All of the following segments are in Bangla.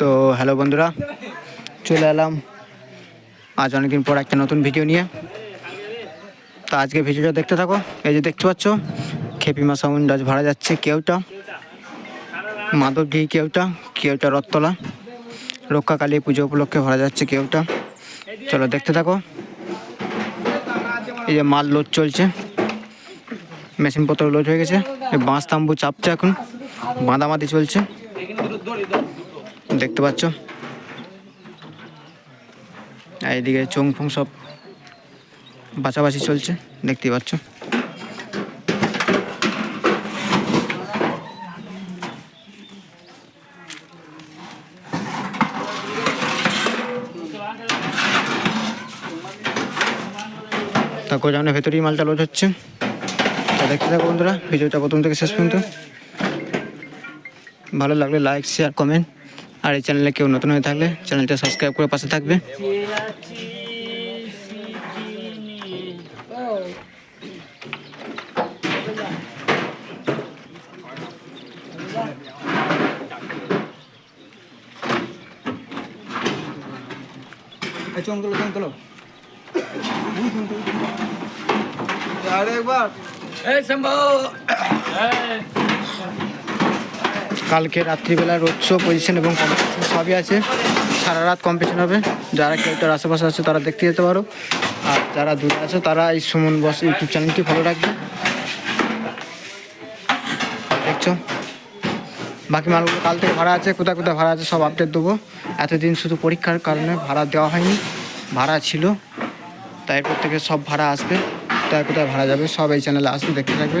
তো হ্যালো বন্ধুরা, চলে এলাম আজ অনেকদিন পর একটা নতুন ভিডিও নিয়ে। তো আজকে ভিডিওটা দেখতে থাকো, এই যে দেখতে পাচ্ছ খেপিমা আজ ভাড়া যাচ্ছে কেউটা মাধবডি কেউটা কেউটা রথতলা রক্ষা কালী পুজো উপলক্ষে ভাড়া যাচ্ছে কেউটা। চলো দেখতে থাকো, এই যে মাল লোড চলছে মেশিনপত্র লোড হয়ে গেছে বাঁশ তাম্বু চাপছে এখন বাঁধামাতি চলছে। দেখতে পাচ্ছ? আর এইদিকে চোং ফোং সব বাছাবাছি চলছে, দেখতেই পাচ্ছ? তা ভেতরেই মালটা লোড হচ্ছে। তা দেখতে থাকো বন্ধুরা, ভিডিওটা প্রথম থেকে শেষ পর্যন্ত। ভালো লাগলে লাইক শেয়ার কমেন্ট আর এই চ্যানেলে কেউ নতুন হয়ে থাকলে চ্যানেলটা সাবস্ক্রাইব করে পাশে থাকবে। চোখ তোলো চোখ তোলো। কালকে রাত্রিবেলা রোড শো পজিশন এবং কম্পিটিশন সবই আছে। সারা রাত কম্পিটিশন হবে। যারা কেউটার আশেপাশে আছে তারা দেখতে যেতে পারো। আর যারা দূরে আছে তারা এই সুমন বস ইউটিউব চ্যানেলটি ফলো রাখবে। দেখছ? বাকি মালগুলো কাল থেকে ভাড়া আছে, কোথায় কোথায় ভাড়া আছে সব আপডেট দেবো। এতদিন শুধু পরীক্ষার কারণে ভাড়া দেওয়া হয়নি, ভাড়া ছিল। তাই এরপর থেকে সব ভাড়া আসবে। কোথায় কোথায় ভাড়া যাবে সব এই চ্যানেলে আসবে, দেখতে থাকবে।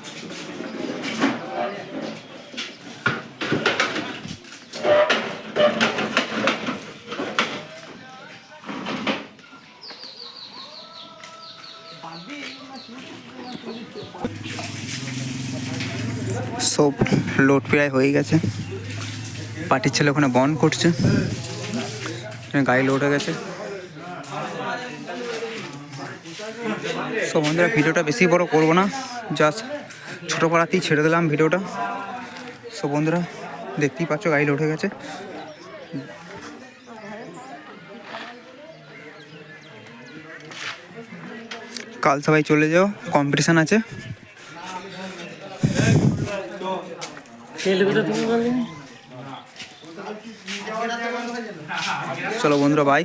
সব লোড প্রায় হয়ে গেছে। পার্টির ছেলে ওখানে বন করছে। গাড়ি লোড হয়ে গেছে। সো বন্ধুরা, ভিডিওটা বেশি বড় করব না। জাস্ট ছোটো পাড়াতেই ছেড়ে দিলাম ভিডিওটা। সো বন্ধুরা, দেখতেই পাচ্ছ গাড়ি লোড হয়ে গেছে। কাল সবাই চলে যাও কম্পিটিশান আছে। চলো বন্ধুরা বাই